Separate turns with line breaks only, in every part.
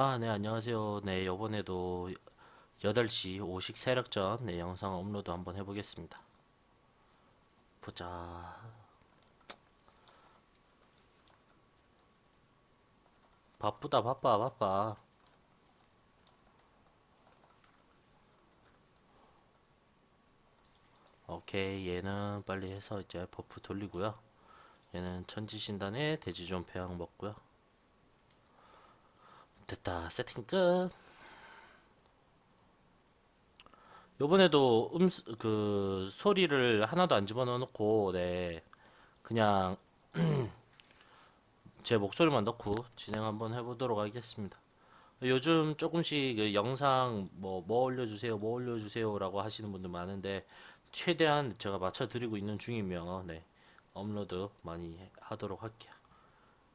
아, 네, 안녕하세요. 네, 요번에도 8시 50 세력전 네, 영상 업로드 한번 해보겠습니다. 보자. 바쁘다, 바빠, 바빠. 오케이, 얘는 빨리 해서 이제 버프 돌리고요. 얘는 천지신단에 돼지존 배양 먹고요. 됐다. 세팅 끝. 요번에도 음 그 소리를 하나도 안 집어넣어 놓고 네. 그냥 제 목소리만 넣고 진행 한번 해보도록 하겠습니다. 요즘 조금씩 그 영상 뭐 뭐 올려주세요 뭐 올려주세요 라고 하시는 분들 많은데 최대한 제가 맞춰드리고 있는 중이며 네. 업로드 많이 하도록 할게요.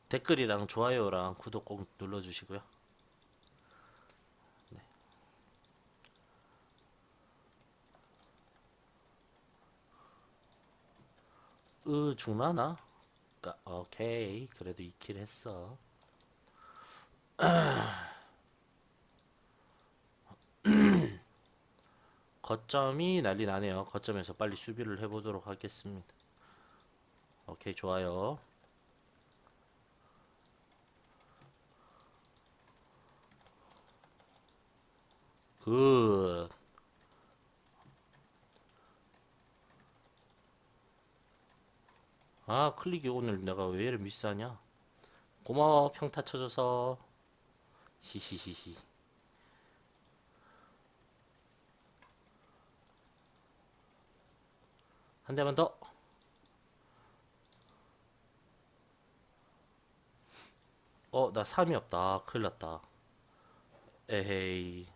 댓글이랑 좋아요랑 구독 꼭 눌러주시고요 으 죽나나? 까- 오케이. 그래도 2킬 했어. 거점이 난리 나네요. 거점에서 빨리 수비를 해보도록 하겠습니다. 오케이 좋아요. 굿 아 클릭이 오늘 내가 왜 이렇게 미스하냐 고마워 평타 쳐줘서 히히히히 한 대만 더 어, 나 3이 없다. 큰일 났다. 에헤이.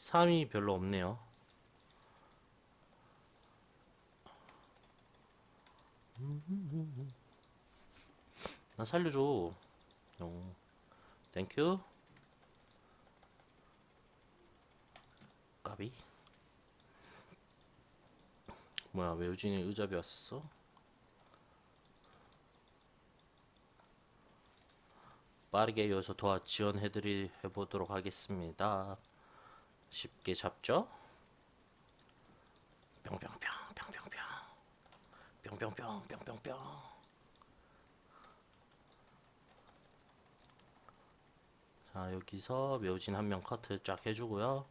3이 별로 없네요. 나 살려줘. 어. 땡큐. 까비. 뭐야, 왜 유진이 의잡이 왔었어? 빠르게 이어서 도와 지원해드리 해보도록 하겠습니다. 쉽게 잡죠? 뿅뿅뿅, 뿅뿅뿅, 뿅뿅뿅. 자 여기서 매우진 한명 커트 쫙 해주고요.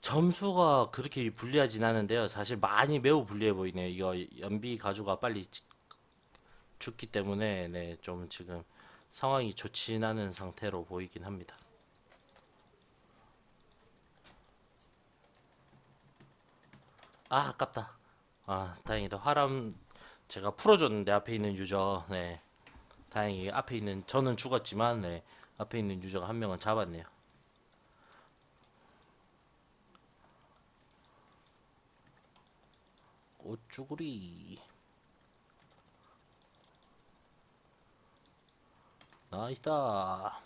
점수가 그렇게 불리하진 않은데요. 사실 많이 매우 불리해 보이네요. 이거 연비 가주가 빨리 지- 죽기 때문에 네 좀 지금 상황이 좋진 않은 상태로 보이긴 합니다 아 아깝다. 아 다행이다. 화람 제가 풀어줬는데 앞에 있는 유저 네. 다행히 앞에 있는 저는 죽었지만 네. 앞에 있는 유저가 한 명은 잡았네요. 꽃쭈구리. 나이스다.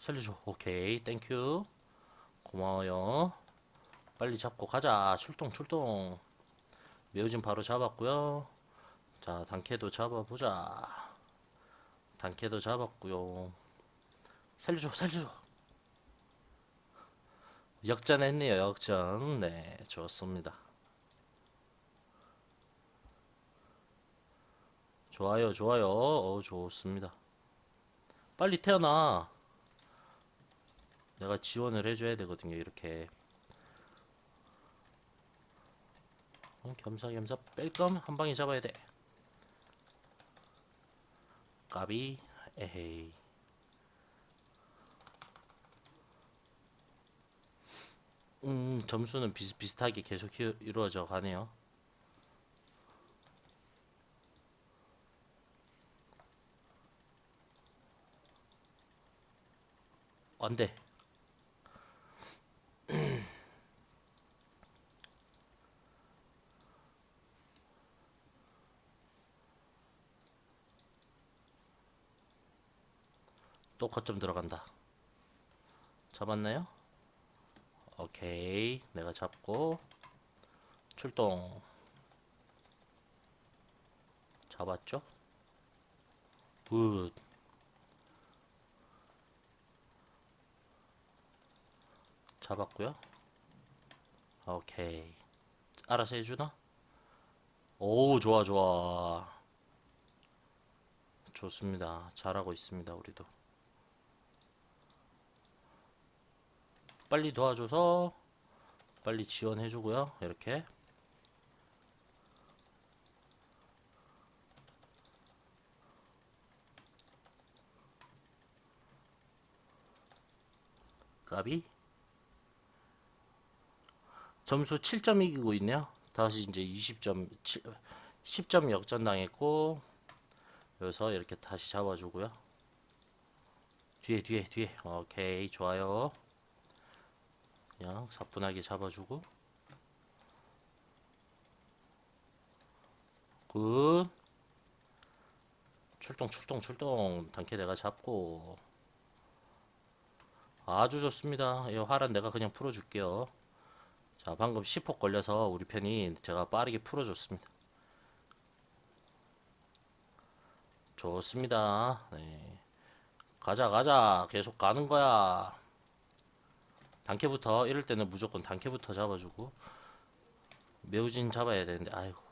살려줘. 오케이. 땡큐. 고마워요 빨리 잡고 가자. 출동 출동. 매우진 바로 잡았고요. 자 단캐도 잡아보자. 단캐도 잡았고요. 살려줘 살려줘. 역전했네요 역전. 네 좋습니다. 좋아요 좋아요. 어 좋습니다. 빨리 태어나. 내가 지원을 해줘야 되거든요 이렇게 어, 겸사겸사. 뺄겸 한 방에 잡아야 돼. 까비. 에헤이. 음 점수는 비슷비슷하게 계속 히- 이루어져 가네요. 안돼 또 거점 들어간다 잡았나요? 오케이 내가 잡고 출동 잡았죠? 굿. 잡았고요. 오케이. 알아서 해주나? 오, 좋아, 좋아. 좋습니다. 잘하고 있습니다, 우리도. 빨리 도와줘서 빨리 지원해주고요. 이렇게. 까비. 점수 7점 이기고 있네요. 다시 이제 20점, 7, 10점 역전당했고, 여기서 이렇게 다시 잡아주고요. 뒤에, 뒤에, 뒤에. 오케이, 좋아요. 그냥 사뿐하게 잡아주고. 굿. 출동, 출동, 출동. 단케 내가 잡고. 아주 좋습니다. 이 화란 내가 그냥 풀어줄게요. 자, 방금 10호 걸려서 우리 편이 제가 빠르게 풀어줬습니다. 좋습니다. 네. 가자, 가자. 계속 가는 거야. 단케부터, 이럴 때는 무조건 단케부터 잡아주고. 매우진 잡아야 되는데, 아이고.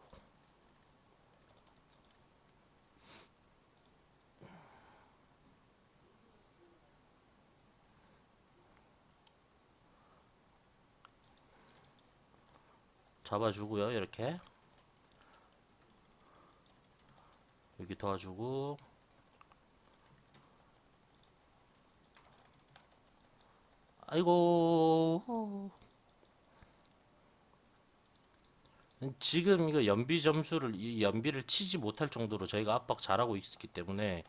잡아주고요, 이렇게. 여기 도와주고. 아이고. 지금 이거 연비 점수를, 이 연비를 치지 못할 정도로 저희가 압박 잘하고 있기 때문에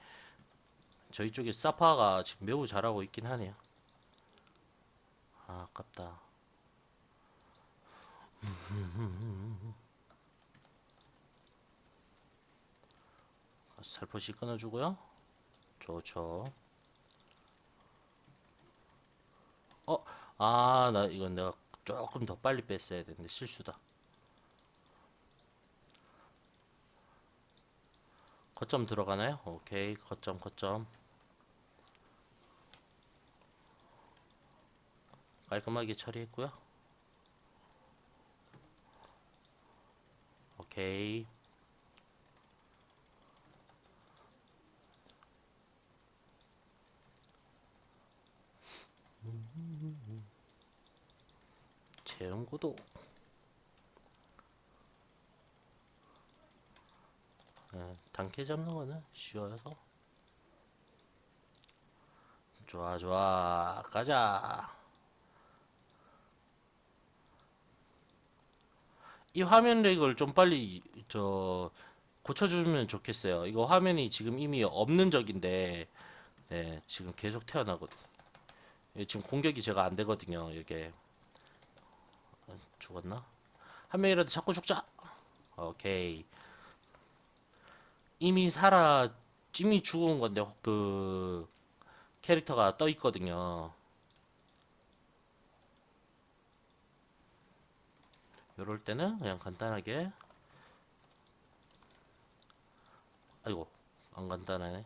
저희 쪽에 사파가 지금 매우 잘하고 있긴 하네요. 아, 아깝다. 살포시 끊어주고요. 좋죠. 어, 아, 나 이건 내가 조금 더 빨리 뺐어야 되는데 실수다. 거점 들어가나요? 오케이, 거점, 거점. 깔끔하게 처리했고요. 오케이. 재롱고도 네, 단계 잡는 거는 쉬워서. 좋아 좋아. 가자. 이 화면 렉을 좀 빨리 저 고쳐주면 좋겠어요. 이거 화면이 지금 이미 없는 적인데 네 지금 계속 태어나거든. 예, 지금 공격이 제가 안 되거든요 이렇게. 아, 죽었나? 한 명이라도 잡고 죽자. 오케이. 이미 살아, 이미 죽은 건데 그 캐릭터가 떠 있거든요. 요럴 때는 그냥 간단하게 아이고 안 간단하네.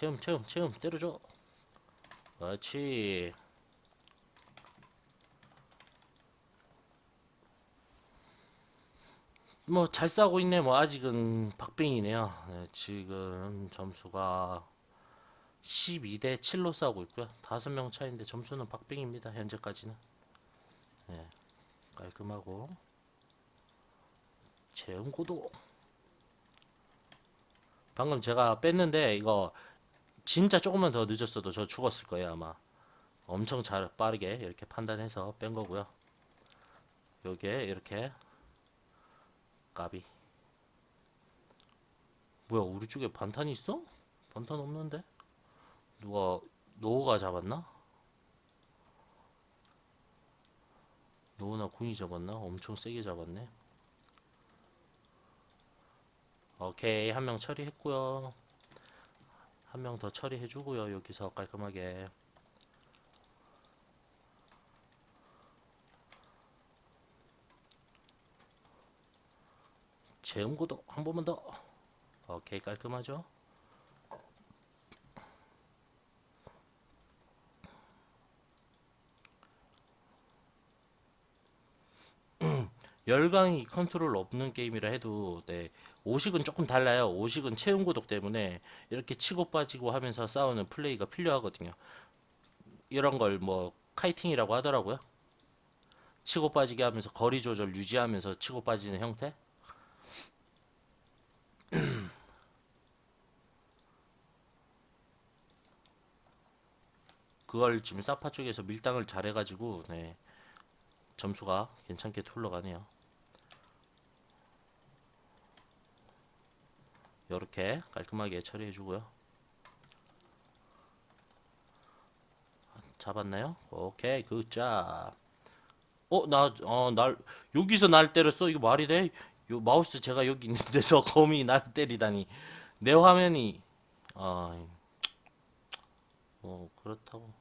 체험 체험 체험. 때려줘. 그렇지. 뭐 잘 싸고 있네. 뭐 아직은 박빙이네요. 네, 지금 점수가 12대 7로 싸우고 있고요. 다섯 명 차인데 점수는 박빙입니다. 현재까지는. 네, 깔끔하고. 체험 고도. 방금 제가 뺐는데 이거 진짜 조금만 더 늦었어도 저 죽었을 거예요 아마 엄청 잘 빠르게 이렇게 판단해서 뺀 거고요 요게 이렇게 까비 뭐야 우리 쪽에 반탄이 있어? 반탄 없는데? 누가 노우가 잡았나? 노우나 궁이 잡았나? 엄청 세게 잡았네 오케이 한 명 처리했고요 한 명 더 처리해주고요. 여기서 깔끔하게. 재음고도 한 번만 더. 오케이 깔끔하죠? 열강이 컨트롤 없는 게임이라 해도 네 오식은 조금 달라요. 오식은 체온 고독 때문에 이렇게 치고 빠지고 하면서 싸우는 플레이가 필요하거든요. 이런 걸 뭐 카이팅이라고 하더라고요. 치고 빠지게 하면서 거리 조절 유지하면서 치고 빠지는 형태. 그걸 지금 사파 쪽에서 밀당을 잘해가지고 네 점수가 괜찮게 흘러가네요. 이렇게 깔끔하게 처리해 주고요. 잡았나요? 오케이 굿잡. 어, 나, 어, 날, 여기서 날 때렸어? 이거 말이 돼? 요 마우스 제가 여기 있는 데서 거미 날 때리다니. 내 화면이, 아, 뭐, 그렇다고.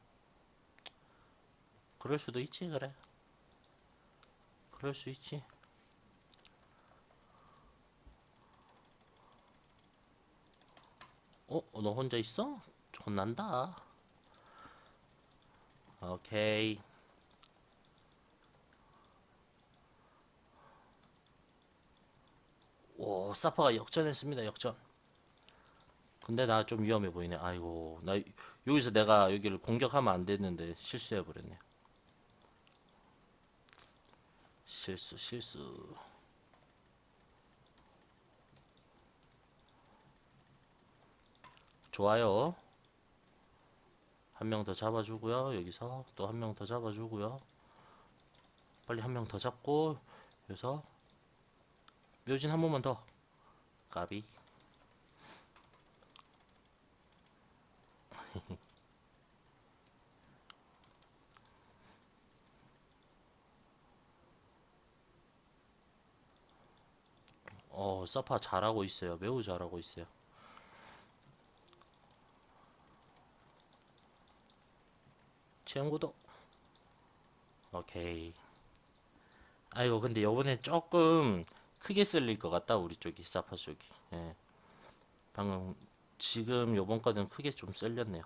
그럴 수도 있지, 그래. 그럴 수 있지. 어, 너 혼자 있어? 혼난다. 오케이. 오, 사파가 역전했습니다. 역전. 근데 나 좀 위험해 보이네. 아이고, 나 여기서 내가 여기를 공격하면 안 됐는데 실수해 버렸네. 실수, 실수. 좋아요. 한 명 더 잡아주고요. 여기서 또 한 명 더 잡아주고요. 빨리 한 명 더 잡고 여기서 묘진 한 번만 더. 까비. 어, 서파 잘하고 있어요. 매우 잘하고 있어요. 체험구도. 오케이. 아이고, 근데 요번에 조금 크게 쓸릴 것 같다, 우리 쪽이, 사파 쪽이. 예. 방금, 지금 요번 거는 크게 좀 쓸렸네요.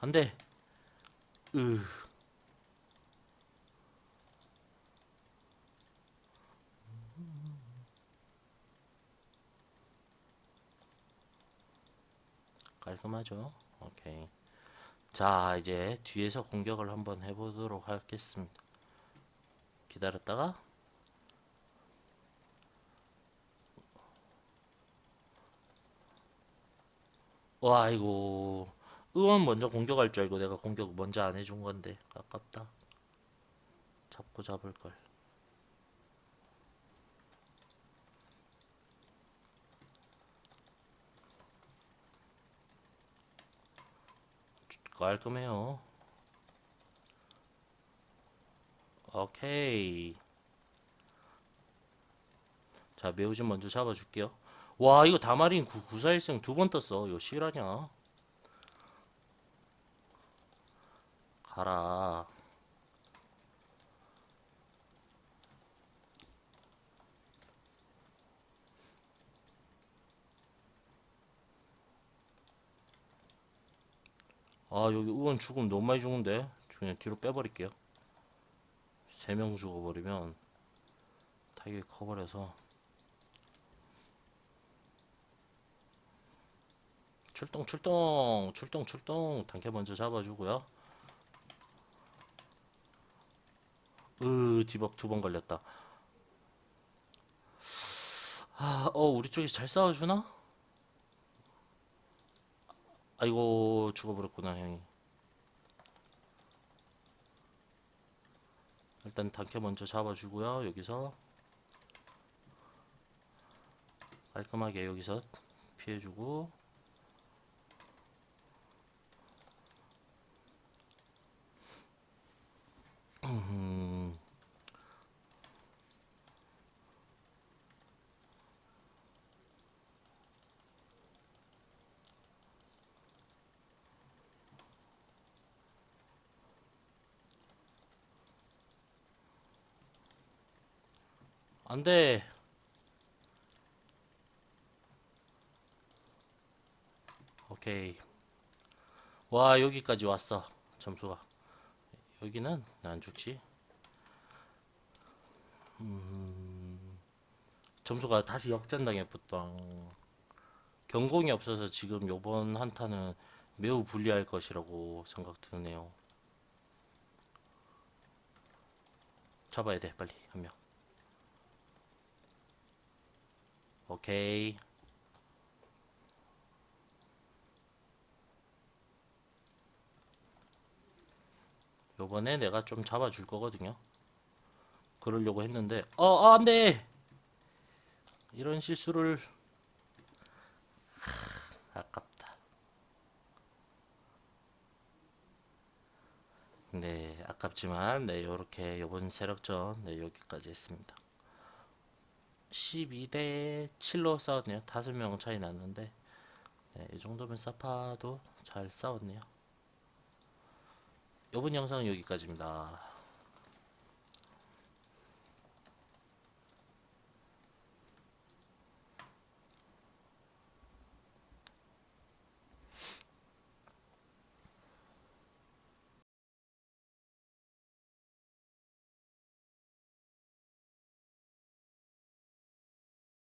안 돼. 으. 깔끔하죠? 오케이. 자, 이제 뒤에서 공격을 한번 해보도록 하겠습니다. 기다렸다가 와, 이거 의원 먼저 공격할 줄 알고 내가 공격 먼저 안 해준 건데 아깝다. 잡고 잡을 걸. 깔끔해요. 오케이. 자, 매우진 먼저 잡아줄게요. 와, 이거 다마린 94일생 두번 떴어. 이거 실화냐? 가라. 아, 여기 의원 죽음 너무 많이 죽는데? 그냥 뒤로 빼버릴게요. 세명 죽어버리면 타격이 커버려서. 출동, 출동, 출동, 출동. 단계 먼저 잡아주고요. 으, 디벅 두 번 걸렸다. 아, 어, 우리 쪽이 잘 싸워주나? 아이고, 죽어버렸구나, 형이. 일단 단계 먼저 잡아주고요, 여기서. 깔끔하게 여기서 피해주고. 안돼. 오케이. 와 여기까지 왔어 점수가. 여기는 안 죽지? 음, 점수가 다시 역전당했었다 경공이 없어서 지금 요번 한타는 매우 불리할 것이라고 생각 드네요. 잡아야 돼 빨리 한명 오케이. 요번에 내가 좀 잡아줄 거거든요. 그러려고 했는데 어, 어 안돼! 이런 실수를. 하, 아깝다. 네 아깝지만 네 요렇게 요번 세력전 네 여기까지 했습니다 12대 7로 싸웠네요. 다섯 명 차이 났는데. 네, 이 정도면 사파도 잘 싸웠네요. 이번 영상은 여기까지입니다